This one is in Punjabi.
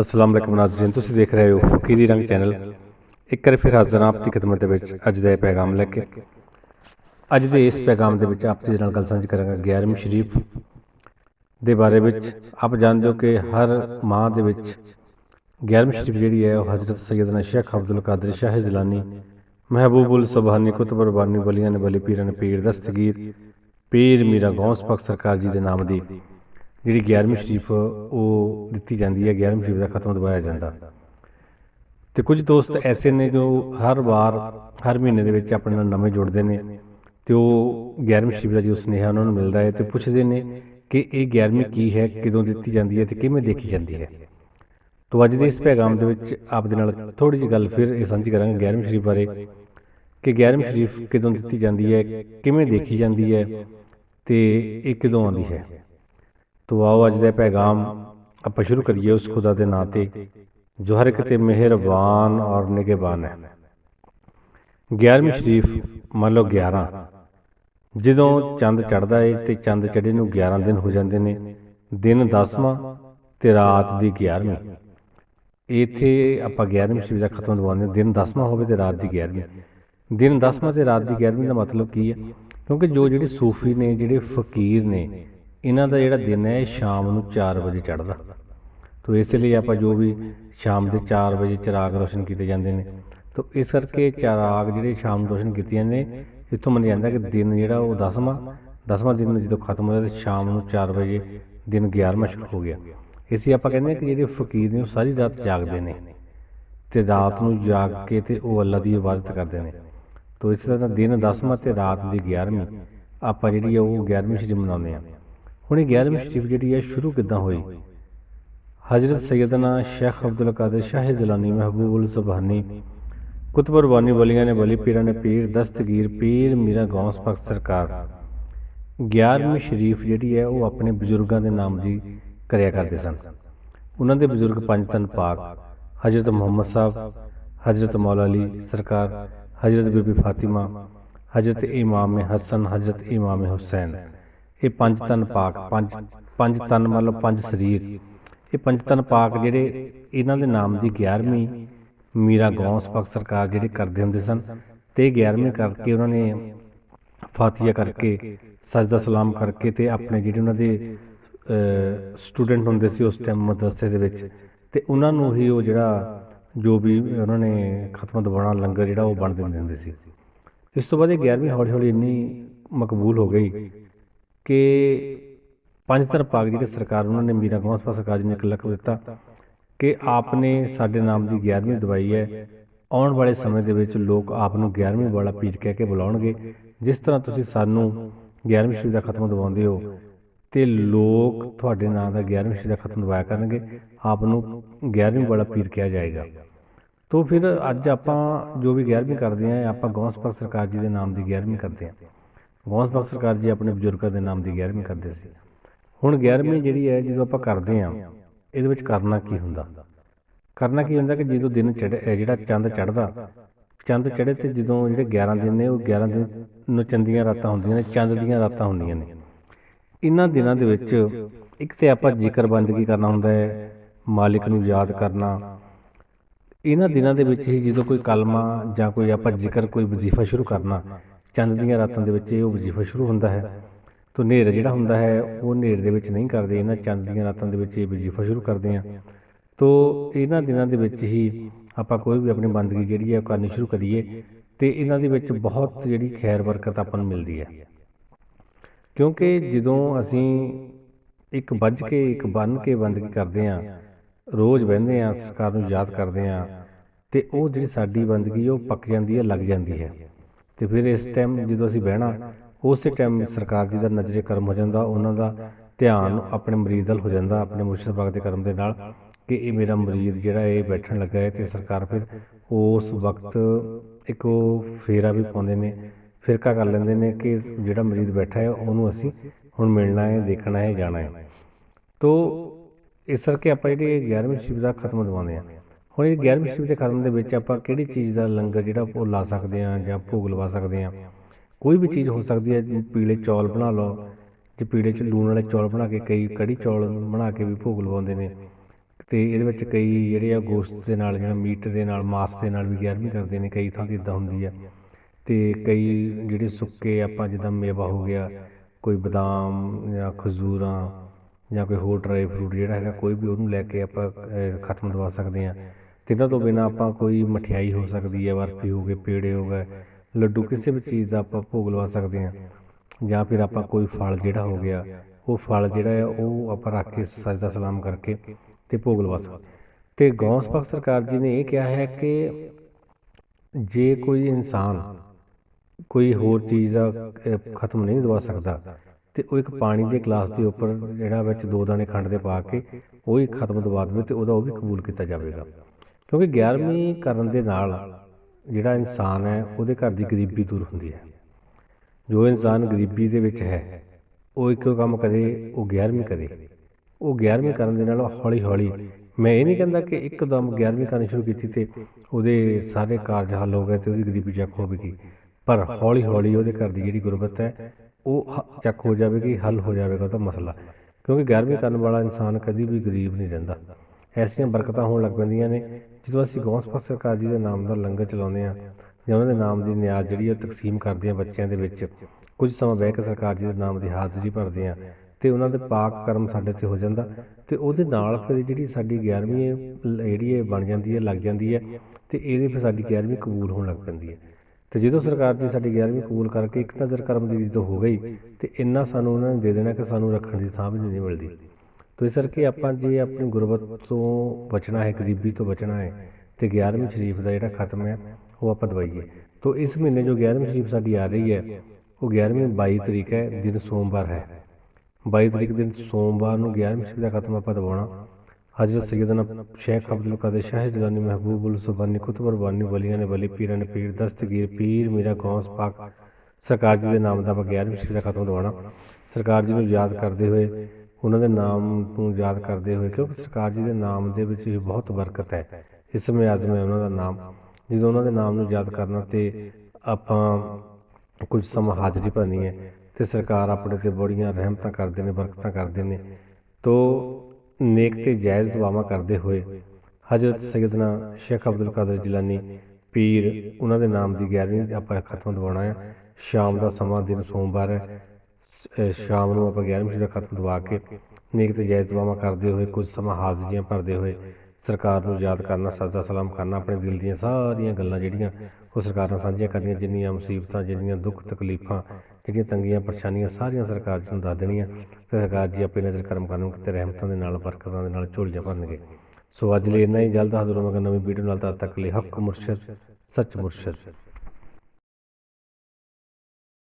ਅਸਲਾਮ ਅਲੈਕਮ ਨਾਜ਼ਰੀਨ, ਤੁਸੀਂ ਦੇਖ ਰਹੇ ਹੋ ਫਕੀਰੀ ਰੰਗ ਚੈਨਲ। ਇੱਕ ਵਾਰ ਫਿਰ ਹਾਜ਼ਰ ਆਪ ਦੀ ਖidmat ਦੇ ਵਿੱਚ ਅੱਜ ਦਾ ਇਹ ਪੈਗਾਮ ਲੈ ਕੇ। ਅੱਜ ਦੇ ਇਸ ਪੈਗਾਮ ਦੇ ਵਿੱਚ ਆਪ ਜੀ ਦੇ ਨਾਲ ਗੱਲ ਸਾਂਝੀ ਕਰਾਂਗਾ 11ਵੀਂ ਸ਼ਰੀਫ ਦੇ ਬਾਰੇ ਵਿੱਚ। ਆਪ ਜਾਣਦੇ ਹੋ ਕਿ ਹਰ ਮਾਹ ਦੇ ਵਿੱਚ 11ਵੀਂ ਸ਼ਰੀਫ ਜਿਹੜੀ ਹੈ ਉਹ ਹਜ਼ਰਤ ਸੈਯਦਨਾ ਸ਼ੇਖ ਅਬਦੁਲ ਕਾਦਰ ਸ਼ਾਹ ਜ਼ਿਲਾਨੀ ਮਹਿਬੂਬੁਲ ਸੁਬਹਾਨੀ ਕੁਤਬ ਰਬਾਨੀ ਵਲੀਆਂ ਨੇ ਵਲੀ ਪੀਰਾਂ ਨੇ ਪੀਰ ਦਸਤਗੀਰ, ਪੀਰ ਮੀਰਾ ਗੌਸ ਪਖ ਸਰਕਾਰ ਜੀ ਦੇ ਨਾਮ ਦੀ ਜਿਹੜੀ 11ਵੀਂ ਸ਼ਰੀਫ ਉਹ ਦਿੱਤੀ ਜਾਂਦੀ ਹੈ 11ਵੀਂ ਸ਼ਰੀਫ ਦਾ ਖਤਮ ਦਵਾਇਆ ਜਾਂਦਾ। ਤੇ ਕੁਝ ਦੋਸਤ ਐਸੇ ਨੇ ਜੋ ਹਰ ਵਾਰ ਹਰ ਮਹੀਨੇ ਦੇ ਵਿੱਚ ਆਪਣੇ ਨਾਲ ਨਵੇਂ ਜੁੜਦੇ ਨੇ ਤੇ ਉਹ 11ਵੀਂ ਸ਼ਰੀਫ ਦਾ ਜੋ ਸੁਨੇਹਾ ਉਹਨਾਂ ਨੂੰ ਮਿਲਦਾ ਹੈ ਤੇ ਪੁੱਛਦੇ ਨੇ ਕਿ ਇਹ 11ਵੀਂ ਕੀ ਹੈ ਕਦੋਂ ਦਿੱਤੀ ਜਾਂਦੀ ਹੈ ਤੇ ਕਿਵੇਂ ਦੇਖੀ ਜਾਂਦੀ ਹੈ। ਤੋਂ ਅੱਜ ਦੇ ਇਸ ਪੈਗਾਮ ਦੇ ਵਿੱਚ ਆਪ ਦੇ ਨਾਲ ਥੋੜੀ ਜਿਹੀ ਗੱਲ ਫਿਰ ਇਹ ਸਾਂਝੀ ਕਰਾਂਗੇ 11ਵੀਂ ਸ਼ਰੀਫ ਬਾਰੇ ਕਿ 11ਵੀਂ ਸ਼ਰੀਫ ਕਦੋਂ ਦਿੱਤੀ ਜਾਂਦੀ ਹੈ ਕਿਵੇਂ ਦੇਖੀ ਜਾਂਦੀ ਹੈ ਤੇ ਇਹ ਕਦੋਂ ਆਉਂਦੀ ਹੈ। ਤੋ ਆਓ ਅੱਜ ਦਾ ਪੈਗਾਮ। ਆਪਾਂ ਸ਼ੁਰੂ ਕਰੀਏ ਉਸ ਖੁਦਾ ਦੇ ਨਾਂ ਤੇ, ਜੋ ਹਰ ਇੱਕ ਤੇ ਮਿਹਰਬਾਨ ਔਰ ਨਿਗਹਿਬਾਨ ਹੈ। 11ਵੀਂ ਸ਼ਰੀਫ, ਮੰਨ ਲਓ 11 ਜਦੋਂ ਚੰਦ ਚੜਦਾ ਏ ਤੇ ਚੰਦ ਚੜੇ ਨੂੰ 11 ਦਿਨ ਹੋ ਜਾਂਦੇ ਨੇ, ਦਿਨ 10ਵਾਂ ਤੇ ਰਾਤ ਦੀ 11ਵੀਂ ਇੱਥੇ ਆਪਾਂ 11ਵੀਂ ਸ਼ਰੀਫ ਦਾ ਖਤਮ ਦਵਾਉਂਦੇ ਹਾਂ। ਦਿਨ 10ਵਾਂ ਹੋਵੇ ਤੇ ਰਾਤ ਦੀ 11ਵੀਂ ਦਿਨ 10ਵਾਂ ਤੇ ਰਾਤ ਦੀ 11ਵੀਂ ਦਾ ਮਤਲਬ ਕੀ ਹੈ? ਕਿਉਂਕਿ ਜੋ ਜਿਹੜੇ ਸੂਫੀ ਨੇ, ਜਿਹੜੇ ਫਕੀਰ ਨੇ ਇਹਨਾਂ ਦਾ ਜਿਹੜਾ ਦਿਨ ਹੈ, ਇਹ ਸ਼ਾਮ ਨੂੰ 4 ਵਜੇ ਚੜ੍ਹਦਾ। ਤੋ ਇਸ ਲਈ ਆਪਾਂ ਜੋ ਵੀ ਸ਼ਾਮ ਦੇ 4 ਵਜੇ ਚਿਰਾਗ ਰੋਸ਼ਨ ਕੀਤੇ ਜਾਂਦੇ ਨੇ। ਤੋ ਇਸ ਕਰਕੇ ਚਿਰਾਗ ਜਿਹੜੇ ਸ਼ਾਮ ਨੂੰ ਰੋਸ਼ਨ ਕੀਤੇ ਜਾਂਦੇ ਨੇ, ਇੱਥੋਂ ਮੰਨਿਆ ਜਾਂਦਾ ਕਿ ਦਿਨ ਜਿਹੜਾ ਉਹ 10ਵਾਂ 10ਵਾਂ ਦਿਨ ਜਦੋਂ ਖਤਮ ਹੋਇਆ ਤੇ ਸ਼ਾਮ ਨੂੰ 4 ਵਜੇ ਦਿਨ 11ਵਾਂ ਸ਼ੁਰੂ ਹੋ ਗਿਆ। ਇਸੇ ਆਪਾਂ ਕਹਿੰਦੇ ਹਾਂ ਕਿ ਜਿਹੜੇ ਫਕੀਰ ਨੇ ਉਹ ਸਾਰੀ ਰਾਤ ਜਾਗਦੇ ਨੇ ਤੇ ਰਾਤ ਨੂੰ ਜਾਗ ਕੇ ਤੇ ਉਹ ਅੱਲਾ ਦੀ ਇਬਾਦਤ ਕਰਦੇ ਨੇ। ਤੋ ਇਸ ਤਰ੍ਹਾਂ ਦਿਨ 10ਵਾਂ ਤੇ ਰਾਤ ਦੀ 11ਵੀਂ ਆਪਾਂ ਜਿਹੜੀ ਆ ਉਹ 11ਵੀਂ ਸ਼ਰੀਫ ਮਨਾਉਂਦੇ ਆ ਹੁਣ ਇਹ 11ਵੀਂ ਸ਼ਰੀਫ ਜਿਹੜੀ ਹੈ, ਸ਼ੁਰੂ ਕਿੱਦਾਂ ਹੋਈ? ਹਜ਼ਰਤ ਸੈਯਦਨਾ ਸ਼ੇਖ ਅਬਦੁਲ ਕਾਦਰ ਸ਼ਾਹ ਜ਼ਲਾਨੀ ਮਹਿਬੂਬੁਲ ਸੁਬਹਾਨੀ, ਕੁਤਬ ਰਬਾਨੀ ਵਲੀਆਂ ਨੇ ਵਲੀ ਪੀਰਾਂ ਨੇ ਪੀਰ ਦਸਤਗੀਰ, ਪੀਰ ਮੀਰਾ ਗੌਸ ਪਖ ਸਰਕਾਰ। 11ਵੀਂ ਸ਼ਰੀਫ ਜਿਹੜੀ ਹੈ, ਉਹ ਆਪਣੇ ਬਜ਼ੁਰਗਾਂ ਦੇ ਨਾਮ ਦੀ ਕਰਿਆ ਕਰਦੇ ਸਨ। ਉਹਨਾਂ ਦੇ ਬਜ਼ੁਰਗ ਪੰਜ ਤਨ ਪਾਕ, ਹਜ਼ਰਤ ਮੁਹੰਮਦ ਸਾਹਿਬ, ਹਜ਼ਰਤ ਮੌਲਾ ਅਲੀ ਸਰਕਾਰ, ਹਜ਼ਰਤ ਬੀਬੀ ਫਾਤਿਮਾ, ਹਜ਼ਰਤ ਇਮਾਮ ਹਸਨ, ਹਜ਼ਰਤ ਇਮਾਮ ਹੁਸੈਨ। ਇਹ ਪੰਜ ਤਨ ਪਾਕ, ਪੰਜ ਪੰਜ ਤਨ ਮਤਲਬ ਪੰਜ ਸਰੀਰ। ਇਹ ਪੰਜ ਤਨ ਪਾਕ ਜਿਹੜੇ ਇਹਨਾਂ ਦੇ ਨਾਮ ਦੀ 11ਵੀਂ ਮੀਰਾ ਗੌਸ ਪਾਕ ਸਰਕਾਰ ਜਿਹੜੇ ਕਰਦੇ ਹੁੰਦੇ ਸਨ, ਤੇ 11ਵੀਂ ਕਰਕੇ ਉਹਨਾਂ ਨੇ ਫਾਤੀਆ ਕਰਕੇ ਸਜਦਾ ਸਲਾਮ ਕਰਕੇ ਤੇ ਆਪਣੇ ਜਿਹੜੇ ਉਹਨਾਂ ਦੇ ਸਟੂਡੈਂਟ ਹੁੰਦੇ ਸੀ ਉਸ ਟਾਈਮ ਮਦਰਸੇ ਦੇ ਵਿੱਚ, ਤੇ ਉਹਨਾਂ ਨੂੰ ਹੀ ਉਹ ਜਿਹੜਾ ਜੋ ਵੀ ਉਹਨਾਂ ਨੇ ਖਤਮ ਦਵਾਣਾ ਲੰਗਰ ਜਿਹੜਾ ਉਹ ਵੰਡ ਦਿੰਦੇ ਹੁੰਦੇ ਸੀ। ਇਸ ਤੋਂ ਬਾਅਦ ਇਹ 11ਵੀਂ ਹੌਲੀ ਹੌਲੀ ਇੰਨੀ ਮਕਬੂਲ ਹੋ ਗਈ ਕਿ ਪੰਜ ਤਰ ਪਾਕ ਜਿਹੜੇ ਸਰਕਾਰ ਉਹਨਾਂ ਨੇ ਮੀਰਾ ਗੋਸਪਾ ਸਰਕਾਰ ਜੀ ਨੇ ਇੱਕ ਲਕਬ ਦਿੱਤਾ ਕਿ ਆਪ ਨੇ ਸਾਡੇ ਨਾਮ ਦੀ 11ਵੀਂ ਦਵਾਈ ਹੈ। ਆਉਣ ਵਾਲੇ ਸਮੇਂ ਦੇ ਵਿੱਚ ਲੋਕ ਆਪ ਨੂੰ 11ਵੀਂ ਵਾਲਾ ਪੀਰ ਕਹਿ ਕੇ ਬੁਲਾਉਣਗੇ। ਜਿਸ ਤਰ੍ਹਾਂ ਤੁਸੀਂ ਸਾਨੂੰ 11ਵੀਂ ਸ਼ਰੀਫ ਦਾ ਖਤਮ ਦਵਾਉਂਦੇ ਹੋ ਤੇ ਲੋਕ ਤੁਹਾਡੇ ਨਾਂ ਦਾ 11ਵੀਂ ਸ਼ਰੀਫ ਦਾ ਖਤਮ ਦਵਾਇਆ ਕਰਨਗੇ, ਆਪ ਨੂੰ 11ਵੀਂ ਵਾਲਾ ਪੀਰ ਕਿਹਾ ਜਾਏਗਾ। ਤੋਂ ਫਿਰ ਅੱਜ ਆਪਾਂ ਜੋ ਵੀ 11ਵੀਂ ਕਰਦੇ ਆਂ ਆਪਾਂ ਗੌਸ ਸਰਕਾਰ ਜੀ ਦੇ ਨਾਮ ਦੀ 11ਵੀਂ ਕਰਦੇ ਆਂ ਗੌਸ ਪਾਕ ਸਰਕਾਰ ਜੀ ਆਪਣੇ ਬਜ਼ੁਰਗਾਂ ਦੇ ਨਾਮ ਦੀ 11ਵੀਂ ਕਰਦੇ ਸੀ। ਹੁਣ 11ਵੀਂ ਜਿਹੜੀ ਹੈ, ਜਦੋਂ ਆਪਾਂ ਕਰਦੇ ਆਂ ਇਹਦੇ ਵਿੱਚ ਕਰਨਾ ਕੀ ਹੁੰਦਾ? ਕਰਨਾ ਕੀ ਹੁੰਦਾ ਕਿ ਜਦੋਂ ਦਿਨ ਚੜ੍ਹ ਜਿਹੜਾ ਚੰਦ ਚੜਦਾ ਚੰਦ ਚੜ੍ਹੇ ਤੇ ਜਦੋਂ ਜਿਹੜੇ 11 ਦਿਨ ਨੇ, ਉਹ 11 ਦਿਨ ਨੂੰ ਚੰਦੀਆਂ ਰਾਤਾਂ ਹੁੰਦੀਆਂ ਨੇ, ਚੰਦ ਦੀਆਂ ਰਾਤਾਂ ਹੁੰਦੀਆਂ ਨੇ। ਇਹਨਾਂ ਦਿਨਾਂ ਦੇ ਵਿੱਚ ਇੱਕ ਤੇ ਆਪਾਂ ਜ਼ਿਕਰ ਬੰਦਗੀ ਕਰਨਾ ਹੁੰਦਾ ਹੈ, ਮਾਲਿਕ ਨੂੰ ਯਾਦ ਕਰਨਾ। ਇਹਨਾਂ ਦਿਨਾਂ ਦੇ ਵਿੱਚ ਹੀ ਜਦੋਂ ਕੋਈ ਕਲਮਾ ਜਾਂ ਕੋਈ ਆਪਾਂ ਜ਼ਿਕਰ, ਕੋਈ ਵਜ਼ੀਫਾ ਸ਼ੁਰੂ ਕਰਨਾ ਚੰਦ ਦੀਆਂ ਰਾਤਾਂ ਦੇ ਵਿੱਚ ਇਹ ਵਜ਼ੀਫਾ ਸ਼ੁਰੂ ਹੁੰਦਾ ਹੈ। ਤੋਂ ਹਨੇਰ ਜਿਹੜਾ ਹੁੰਦਾ ਹੈ ਉਹ ਹਨੇਰ ਦੇ ਵਿੱਚ ਨਹੀਂ ਕਰਦੇ ਇਹਨਾਂ ਚੰਦ ਦੀਆਂ ਰਾਤਾਂ ਦੇ ਵਿੱਚ ਇਹ ਵਜ਼ੀਫਾ ਸ਼ੁਰੂ ਕਰਦੇ ਆ ਤੋਂ ਇਹਨਾਂ ਦਿਨਾਂ ਦੇ ਵਿੱਚ ਹੀ ਆਪਾਂ ਕੋਈ ਵੀ ਆਪਣੀ ਬੰਦਗੀ ਜਿਹੜੀ ਹੈ ਉਹ ਕਰਨੀ ਸ਼ੁਰੂ ਕਰੀਏ ਤੇ ਇਹਨਾਂ ਦੇ ਵਿੱਚ ਬਹੁਤ ਜਿਹੜੀ ਖੈਰ ਬਰਕਤ ਆਪਾਂ ਨੂੰ ਮਿਲਦੀ ਹੈ। ਕਿਉਂਕਿ ਜਦੋਂ ਅਸੀਂ ਇੱਕ ਵੱਜ ਕੇ ਇੱਕ ਬੰਨ ਕੇ ਬੰਦਗੀ ਕਰਦੇ ਆ ਰੋਜ਼ ਬਹਿੰਦੇ ਆ ਸਰਕਾਰ ਨੂੰ ਯਾਦ ਕਰਦੇ ਆ ਤੇ ਉਹ ਜਿਹੜੀ ਸਾਡੀ ਬੰਦਗੀ ਉਹ ਪੱਕ ਜਾਂਦੀ ਹੈ ਲੱਗ ਜਾਂਦੀ ਹੈ। ਤੇ ਫਿਰ ਇਸ ਟਾਈਮ ਜਦੋਂ ਅਸੀਂ ਬਹਿਣਾ ਉਸੇ ਟਾਈਮ ਸਰਕਾਰ ਜੀ ਦਾ ਨਜ਼ਰੇ ਕਰਮ ਹੋ ਜਾਂਦਾ ਉਹਨਾਂ ਦਾ ਧਿਆਨ ਆਪਣੇ ਮਰੀਦ ਵੱਲ ਹੋ ਜਾਂਦਾ ਆਪਣੇ ਮੁਰਸ਼ਿਦ ਪਾਕ ਦੇ ਕਰਮ ਦੇ ਨਾਲ ਕਿ ਇਹ ਮੇਰਾ ਮਰੀਦ ਜਿਹੜਾ ਇਹ ਬੈਠਣ ਲੱਗਾ ਹੈ ਤੇ ਸਰਕਾਰ ਫਿਰ ਉਸ ਵਕਤ ਇੱਕ ਉਹ ਫੇਰਾ ਵੀ ਪਾਉਂਦੇ ਨੇ ਫਿਰਕਾ ਕਰ ਲੈਂਦੇ ਨੇ ਕਿ ਜਿਹੜਾ ਮਰੀਜ਼ ਬੈਠਾ ਹੈ ਉਹਨੂੰ ਅਸੀਂ ਹੁਣ ਮਿਲਣਾ ਹੈ ਦੇਖਣਾ ਹੈ ਜਾਣਾ ਹੈ। ਤੋ ਇਸ ਕਰਕੇ ਆਪਾਂ ਜਿਹੜੀ 11ਵੀਂ ਸ਼ਿਫਟ ਦਾ ਖਤਮ ਦਵਾਉਂਦੇ ਆ ਹੁਣ ਇਹ 11ਵੀਂ ਸ਼ਿਫਟ ਦੇ ਖਤਮ ਦੇ ਵਿੱਚ ਆਪਾਂ ਕਿਹੜੀ ਚੀਜ਼ ਦਾ ਲੰਗਰ ਜਿਹੜਾ ਉਹ ਲਾ ਸਕਦੇ ਆ ਜਾਂ ਭੋਗ ਲਵਾ ਸਕਦੇ ਆ ਕੋਈ ਵੀ ਚੀਜ਼ ਹੋ ਸਕਦੀ ਹੈ ਪੀਲੇ ਚੌਲ ਬਣਾ ਲਓ। ਜੇ ਪੀਲੇ ਚ ਲੂਣ ਵਾਲੇ ਚੌਲ ਬਣਾ ਕੇ ਕਈ ਕੜੀ ਚੌਲ ਬਣਾ ਕੇ ਵੀ ਭੋਗ ਲਵਾਉਂਦੇ ਨੇ। ਤੇ ਇਹਦੇ ਵਿੱਚ ਕਈ ਜਿਹੜੇ ਆ ਗੋਸ਼ਤ ਦੇ ਨਾਲ ਜਿਹੜਾ ਮੀਟ ਦੇ ਨਾਲ ਮਾਸ ਦੇ ਨਾਲ ਵੀ 11ਵੀਂ ਕਰਦੇ ਨੇ ਕਈ ਥਾਂ ਤੇ ਇਦਾਂ ਹੁੰਦੀ ਆ। ਤੇ ਕਈ ਜਿਹੜੇ ਸੁੱਕੇ ਆਪਾਂ ਜਿੱਦਾਂ ਮੇਵਾ ਹੋ ਗਿਆ ਕੋਈ ਬਦਾਮ ਜਾਂ ਖਜੂਰਾਂ ਜਾਂ ਕੋਈ ਹੋਰ ਡਰਾਈ ਫਰੂਟ ਜਿਹੜਾ ਹੈਗਾ ਕੋਈ ਵੀ ਉਹਨੂੰ ਲੈ ਕੇ ਆਪਾਂ ਖਤਮ ਦਵਾ ਸਕਦੇ ਆ ਤੇ ਇਹਨਾਂ ਤੋਂ ਬਿਨਾ ਆਪਾਂ ਕੋਈ ਮਠਿਆਈ ਹੋ ਸਕਦੀ ਹੈ, ਬਰਫੀ ਹੋ ਗਏ ਪੇੜੇ ਹੋ ਗਏ, ਲੱਡੂ ਕਿਸੇ ਵੀ ਚੀਜ਼ ਦਾ ਆਪਾਂ ਭੋਗ ਲਵਾ ਸਕਦੇ ਹਾਂ। ਜਾਂ ਫਿਰ ਆਪਾਂ ਕੋਈ ਫਲ ਜਿਹੜਾ ਹੋ ਗਿਆ, ਉਹ ਫਲ ਜਿਹੜਾ ਹੈ, ਉਹ ਆਪਾਂ ਰੱਖ ਕੇ ਸਜਦਾ ਸਲਾਮ ਕਰਕੇ ਤੇ ਭੋਗ ਲਵਾ ਸਕਦੇ ਤੇ ਗੌਂਸ ਪਾਕ ਸਰਕਾਰ ਜੀ ਨੇ ਇਹ ਕਿਹਾ ਹੈ ਕਿ ਜੇ ਕੋਈ ਇਨਸਾਨ ਕੋਈ ਹੋਰ ਚੀਜ਼ ਦਾ ਖਤਮ ਨਹੀਂ ਦਵਾ ਸਕਦਾ, ਤੇ ਉਹ ਇੱਕ ਪਾਣੀ ਦੇ ਗਲਾਸ ਦੇ ਉੱਪਰ ਜਿਹੜਾ ਵਿੱਚ ਦੋ ਦਾਣੇ ਖੰਡ ਦੇ ਪਾ ਕੇ ਉਹ ਹੀ ਖਤਮ ਦਵਾ ਦੇਵੇ ਤੇ ਉਹਦਾ ਉਹ ਵੀ ਕਬੂਲ ਕੀਤਾ ਜਾਵੇਗਾ। ਕਿਉਂਕਿ 11ਵੀਂ ਕਰਨ ਦੇ ਨਾਲ ਜਿਹੜਾ ਇਨਸਾਨ ਹੈ ਉਹਦੇ ਘਰ ਦੀ ਗਰੀਬੀ ਦੂਰ ਹੁੰਦੀ ਹੈ। ਜੋ ਇਨਸਾਨ ਗਰੀਬੀ ਦੇ ਵਿੱਚ ਹੈ ਉਹ ਇੱਕੋ ਕੰਮ ਕਰੇ ਉਹ 11ਵੀਂ ਕਰੇ। ਉਹ 11ਵੀਂ ਕਰਨ ਦੇ ਨਾਲ ਹੌਲੀ ਹੌਲੀ ਮੈਂ ਇਹ ਨਹੀਂ ਕਹਿੰਦਾ ਕਿ ਇੱਕਦਮ 11ਵੀਂ ਕਰਨੀ ਸ਼ੁਰੂ ਕੀਤੀ ਤੇ ਉਹਦੇ ਸਾਰੇ ਕਾਰਜ ਹੱਲ ਹੋ ਗਏ ਤੇ ਉਹਦੀ ਗਰੀਬੀ ਚੱਕ ਹੋਵੇਗੀ ਪਰ ਹੌਲੀ ਹੌਲੀ ਉਹਦੇ ਘਰ ਦੀ ਜਿਹੜੀ ਗੁਰਬਤ ਹੈ ਉਹ ਚੱਕ ਹੋ ਜਾਵੇਗੀ ਹੱਲ ਹੋ ਜਾਵੇਗਾ ਉਹਦਾ ਮਸਲਾ। ਕਿਉਂਕਿ 11ਵੀਂ ਕਰਨ ਵਾਲਾ ਇਨਸਾਨ ਕਦੀ ਵੀ ਗਰੀਬ ਨਹੀਂ ਰਹਿੰਦਾ। ਐਸੀਆਂ ਬਰਕਤਾਂ ਹੋਣ ਲੱਗ ਪੈਂਦੀਆਂ ਨੇ ਜਦੋਂ ਅਸੀਂ ਗੌਂਸ ਸਰਕਾਰ ਜੀ ਦੇ ਨਾਮ ਦਾ ਲੰਗਰ ਚਲਾਉਂਦੇ ਆ ਜਾਂ ਉਹਨਾਂ ਦੇ ਨਾਮ ਦੀ ਨਿਆਜ਼ ਜਿਹੜੀ ਉਹ ਤਕਸੀਮ ਕਰਦੇ ਆ ਬੱਚਿਆਂ ਦੇ ਵਿੱਚ, ਕੁਝ ਸਮਾਂ ਬਹਿ ਕੇ ਸਰਕਾਰ ਜੀ ਦੇ ਨਾਮ ਦੀ ਹਾਜ਼ਰੀ ਭਰਦੇ ਆ ਤੇ ਉਹਨਾਂ ਦੇ ਪਾਕ ਕਰਮ ਸਾਡੇ ਤੇ ਹੋ ਜਾਂਦਾ ਤੇ ਉਹਦੇ ਨਾਲ ਫਿਰ ਜਿਹੜੀ ਸਾਡੀ 11ਵੀਂ ਲ- ਜਿਹੜੀ ਇਹ ਬਣ ਜਾਂਦੀ ਹੈ, ਲੱਗ ਜਾਂਦੀ ਹੈ ਤੇ ਇਹਦੇ ਫਿਰ ਸਾਡੀ 11ਵੀਂ ਕਬੂਲ ਹੋਣ ਲੱਗ ਪੈਂਦੀ ਹੈ। ਤੇ ਜਦੋਂ ਸਰਕਾਰ ਜੀ ਸਾਡੀ 11ਵੀਂ ਕਬੂਲ ਕਰਕੇ ਇੱਕ ਨਜ਼ਰ ਕਰਮ ਦੀ ਜਦੋਂ ਹੋ ਗਈ ਤੇ ਇੰਨਾ ਸਾਨੂੰ ਉਹਨਾਂ ਨੇ ਦੇ ਦੇਣਾ ਕਿ ਸਾਨੂੰ ਰੱਖਣ ਦੀ ਸਾਂਭ ਵੀ ਨਹੀਂ ਮਿਲਦੀ। ਤੋ ਇਸ ਕਰਕੇ ਆਪਾਂ ਜੇ ਆਪਣੀ ਗੁਰਬਤ ਤੋਂ ਬਚਣਾ ਹੈ ਗਰੀਬੀ ਤੋਂ ਬਚਣਾ ਹੈ ਤੇ 11ਵੀਂ ਸ਼ਰੀਫ ਦਾ ਜਿਹੜਾ ਖਤਮ ਹੈ ਉਹ ਆਪਾਂ ਦਵਾਈਏ ਤੋ ਇਸ ਮਹੀਨੇ ਜੋ 11ਵੀਂ ਸ਼ਰੀਫ ਸਾਡੀ ਆ ਰਹੀ ਹੈ ਉਹ 11ਵੀਂ 22 ਤਰੀਕ ਹੈ ਦਿਨ ਸੋਮਵਾਰ ਹੈ 22 ਤਰੀਕ ਦਿਨ ਸੋਮਵਾਰ ਨੂੰ 11ਵੀਂ ਸ਼ਰੀਫ ਦਾ ਖਤਮ ਆਪਾਂ ਦਵਾਉਣਾ ਹਜ਼ਰਤ ਸੈਯਦਨਾ ਸ਼ੇਖ ਅਬਦੁਲ ਕਾਦਰ ਸ਼ਾਹ ਜਿਲਾਨੀ ਮਹਿਬੂਬੁਲ ਸੁਬਾਨੀ ਕੁਤਬ ਰਬਾਨੀ ਵਲੀਆਂ ਨੇ ਵਲੀ ਪੀਰਾਂ ਨੇ ਪੀਰ ਦਸਤਗੀਰ ਪੀਰ ਮੀਰਾ ਗੌਸ ਪਾਕ ਸਰਕਾਰ ਜੀ ਦੇ ਨਾਮ ਦਾ ਆਪਾਂ 11ਵੀਂ ਸ਼ਰੀਫ ਦਾ ਖਤਮ ਦਵਾਉਣਾ ਸਰਕਾਰ ਜੀ ਨੂੰ ਯਾਦ ਕਰਦੇ ਹੋਏ ਉਹਨਾਂ ਦੇ ਨਾਮ ਨੂੰ ਯਾਦ ਕਰਦੇ ਹੋਏ, ਕਿਉਂਕਿ ਸਰਕਾਰ ਜੀ ਦੇ ਨਾਮ ਦੇ ਵਿੱਚ ਵੀ ਬਹੁਤ ਬਰਕਤ ਹੈ। ਇਸਮੇ ਆਜ਼ਮ ਹੈ ਉਹਨਾਂ ਦਾ ਨਾਮ, ਜਦੋਂ ਉਹਨਾਂ ਦੇ ਨਾਮ ਨੂੰ ਯਾਦ ਕਰਨਾ ਤੇ ਆਪਾਂ ਕੁਝ ਸਮਾਂ ਹਾਜ਼ਰੀ ਭਰਨੀ ਹੈ ਤੇ ਸਰਕਾਰ ਆਪਣੇ ਤੇ ਬੜੀਆਂ ਰਹਿਮਤਾਂ ਕਰਦੇ ਨੇ, ਬਰਕਤਾਂ ਕਰਦੇ ਨੇ, ਤੋ ਨੇਕ ਤੇ ਜਾਇਜ਼ ਦੁਆਵਾਂ ਕਰਦੇ ਹੋਏ ਹਜ਼ਰਤ ਸੈਯਦਨਾ ਸ਼ੇਖ ਅਬਦੁਲ ਕਾਦਰ ਜਿਲਾਨੀ ਪੀਰ, ਉਹਨਾਂ ਦੇ ਨਾਮ ਦੀ 11ਵੀਂ ਆਪਾਂ ਖਤਮ ਦਵਾਉਣਾ ਹੈ। ਸ਼ਾਮ ਦਾ ਸਮਾਂ ਦਿਨ ਸੋਮਵਾਰ ਹੈ। ਸ਼ਾਮ ਨੂੰ ਆਪਾਂ 11ਵੀਂ ਸ਼ਰੀਫ ਦਾ ਖਤਮ ਦਵਾ ਕੇ, ਨੇਕ ਤੇ ਜਾਇਜ਼ ਦੁਆਵਾਂ ਕਰਦੇ ਹੋਏ, ਕੁਝ ਸਮਾਂ ਹਾਜ਼ਰੀਆਂ ਭਰਦੇ ਹੋਏ ਸਰਕਾਰ ਨੂੰ ਯਾਦ ਕਰਨਾ ਸਜਦਾ ਸਲਾਮ ਕਰਨਾ, ਆਪਣੇ ਦਿਲ ਦੀਆਂ ਸਾਰੀਆਂ ਗੱਲਾਂ ਜਿਹੜੀਆਂ ਉਹ ਸਰਕਾਰ ਨਾਲ ਸਾਂਝੀਆਂ ਕਰਨੀਆਂ, ਜਿੰਨੀਆਂ ਮੁਸੀਬਤਾਂ, ਜਿੰਨੀਆਂ ਦੁੱਖ, ਤਕਲੀਫਾਂ, ਜਿਹੜੀਆਂ ਤੰਗੀਆਂ, ਪਰੇਸ਼ਾਨੀਆਂ ਸਾਰੀਆਂ ਸਰਕਾਰ ਜੀ ਨੂੰ ਦੱਸ ਦੇਣੀਆਂ ਤੇ ਸਰਕਾਰ ਜੀ ਆਪੇ ਨਜ਼ਰ ਕਰਮ ਕਰਨ ਕਿਤੇ ਰਹਿਮਤਾਂ ਦੇ ਨਾਲ, ਬਰਕਤਾਂ ਦੇ ਨਾਲ ਝੋਲੀਆਂ ਭਰਨਗੇ। ਸੋ ਅੱਜ ਲਈ ਇੰਨਾ ਹੀ, ਜਲਦ ਹਾਜ਼ਰ ਹੋਵਾਂਗਾ ਨਵੀਂ ਵੀਡੀਓ ਨਾਲ, ਤਦ ਤੱਕ ਲਈ ਹੱਕ ਮੁਰਸ਼ਦ, ਸੱਚ ਮੁਰਸ਼ਦ।